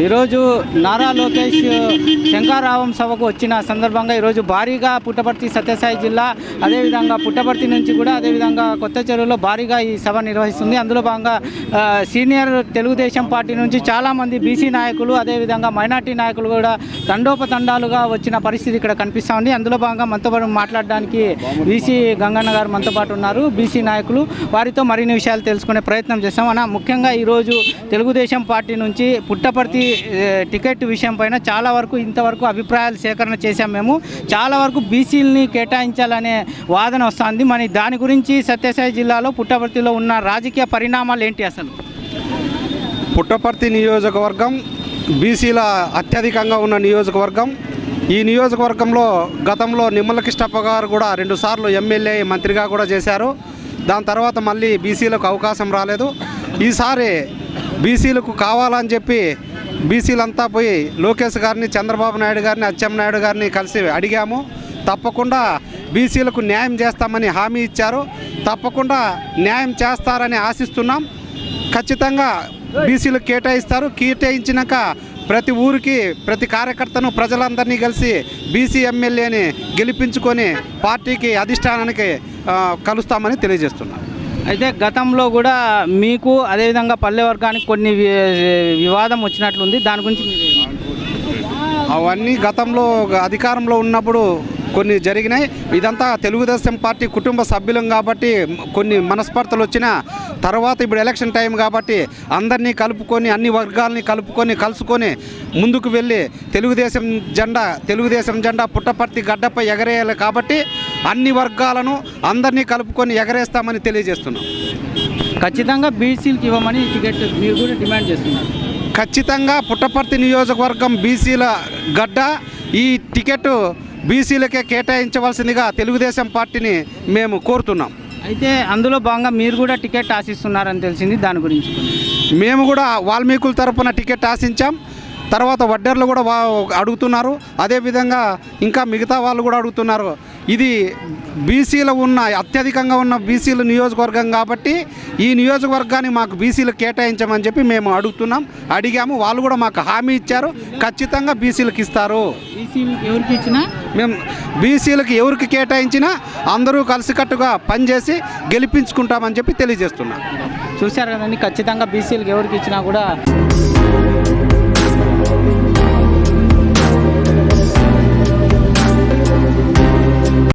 ఈరోజు నారా లోకేష్ శంకారావం సభకు వచ్చిన సందర్భంగా ఈరోజు భారీగా పుట్టపర్తి సత్యసాయి జిల్లా అదేవిధంగా పుట్టపర్తి నుంచి కూడా అదేవిధంగా కొత్త చెరువులో భారీగా ఈ సభ నిర్వహిస్తుంది. అందులో భాగంగా సీనియర్ తెలుగుదేశం పార్టీ నుంచి చాలామంది బీసీ నాయకులు అదేవిధంగా మైనార్టీ నాయకులు కూడా తండోపతండాలుగా వచ్చిన పరిస్థితి ఇక్కడ కనిపిస్తూ ఉంది. అందులో భాగంగా మనతో పాటు మాట్లాడడానికి బీసీ గంగన్న గారు మనతో పాటు ఉన్నారు. బీసీ నాయకులు వారితో మరిన్ని విషయాలు తెలుసుకునే ప్రయత్నం చేస్తాం. అన్న ముఖ్యంగా ఈరోజు తెలుగుదేశం పార్టీ నుంచి పుట్టపర్తి టికెట్ విషయం పైన చాలా వరకు ఇంతవరకు అభిప్రాయాలు సేకరణ చేశాం మేము. చాలా వరకు బీసీలని కేటాయించాలనే వాదన వస్తుంది. మరి దాని గురించి సత్యసాయి జిల్లాలో పుట్టపర్తిలో ఉన్న రాజకీయ పరిణామాలు ఏంటి అసలు? పుట్టపర్తి నియోజకవర్గం బీసీల అత్యధికంగా ఉన్న నియోజకవర్గం. ఈ నియోజకవర్గంలో గతంలో నిమ్మల కృష్ణప్ప గారు కూడా రెండుసార్లు ఎమ్మెల్యే మంత్రిగా కూడా చేశారు. దాని తర్వాత మళ్ళీ బీసీలకు అవకాశం రాలేదు. ఈసారి బీసీలకు కావాలని చెప్పి బీసీలంతా పోయి లోకేష్ గారిని చంద్రబాబు నాయుడు గారిని అచ్చెన్నాయుడు గారిని కలిసి అడిగాము. తప్పకుండా బీసీలకు న్యాయం చేస్తామని హామీ ఇచ్చారు. తప్పకుండా న్యాయం చేస్తారని ఆశిస్తున్నాం. ఖచ్చితంగా బీసీలు కేటాయిస్తారు. కేటాయించినాక ప్రతి ఊరికి ప్రతి కార్యకర్తను ప్రజలందరినీ కలిసి బీసీ ఎమ్మెల్యేని గెలిపించుకొని పార్టీకి అధిష్టానానికి కలుస్తామని తెలియజేస్తున్నాం. అయితే గతంలో కూడా మీకు అదేవిధంగా పల్లె వర్గానికి కొన్ని వి- వివాదం వచ్చినట్లుంది. దాని గురించి మీరు అవన్నీ గతంలో అధికారంలో ఉన్నప్పుడు కొన్ని జరిగినాయి. ఇదంతా తెలుగుదేశం పార్టీ కుటుంబ సభ్యులం కాబట్టి కొన్ని మనస్పర్ధలు వచ్చిన తర్వాత ఇప్పుడు ఎలక్షన్ టైం కాబట్టి అందరినీ కలుపుకొని అన్ని వర్గాలని కలుపుకొని కలుసుకొని ముందుకు వెళ్ళి తెలుగుదేశం జెండా తెలుగుదేశం జెండా పుట్టపర్తి గడ్డపై ఎగరేయాలి కాబట్టి అన్ని వర్గాలను అందరినీ కలుపుకొని ఎగరేస్తామని తెలియజేస్తున్నాం. ఖచ్చితంగా బీసీలకు ఇవ్వమని టికెట్ మీరు కూడా డిమాండ్ చేస్తున్నారు. ఖచ్చితంగా పుట్టపర్తి నియోజకవర్గం బీసీల గడ్డ ఈ టికెట్ బీసీలకే కేటాయించవలసిందిగా తెలుగుదేశం పార్టీని మేము కోరుతున్నాం. అయితే అందులో భాగంగా మీరు కూడా టికెట్ ఆశిస్తున్నారని తెలిసింది. దాని గురించి మేము కూడా వాల్మీకుల తరపున టికెట్ ఆశించాం. తర్వాత వడ్డర్లు కూడా వా అడుగుతున్నారు. అదేవిధంగా ఇంకా మిగతా వాళ్ళు కూడా అడుగుతున్నారు. ఇది బీసీలో ఉన్న అత్యధికంగా ఉన్న బీసీలు నియోజకవర్గం కాబట్టి ఈ నియోజకవర్గాన్ని మాకు బీసీలు కేటాయించమని చెప్పి మేము అడుగుతున్నాం. అడిగాము. వాళ్ళు కూడా మాకు హామీ ఇచ్చారు. ఖచ్చితంగా బీసీలకు ఇస్తారు. ఎవరికి ఇచ్చినా? మేము బీసీలకు ఎవరికి కేటాయించినా అందరూ కలిసికట్టుగా పనిచేసి గెలిపించుకుంటామని చెప్పి తెలియజేస్తున్నాం. చూశారు కదండి ఖచ్చితంగా బీసీలకు ఎవరికి ఇచ్చినా కూడా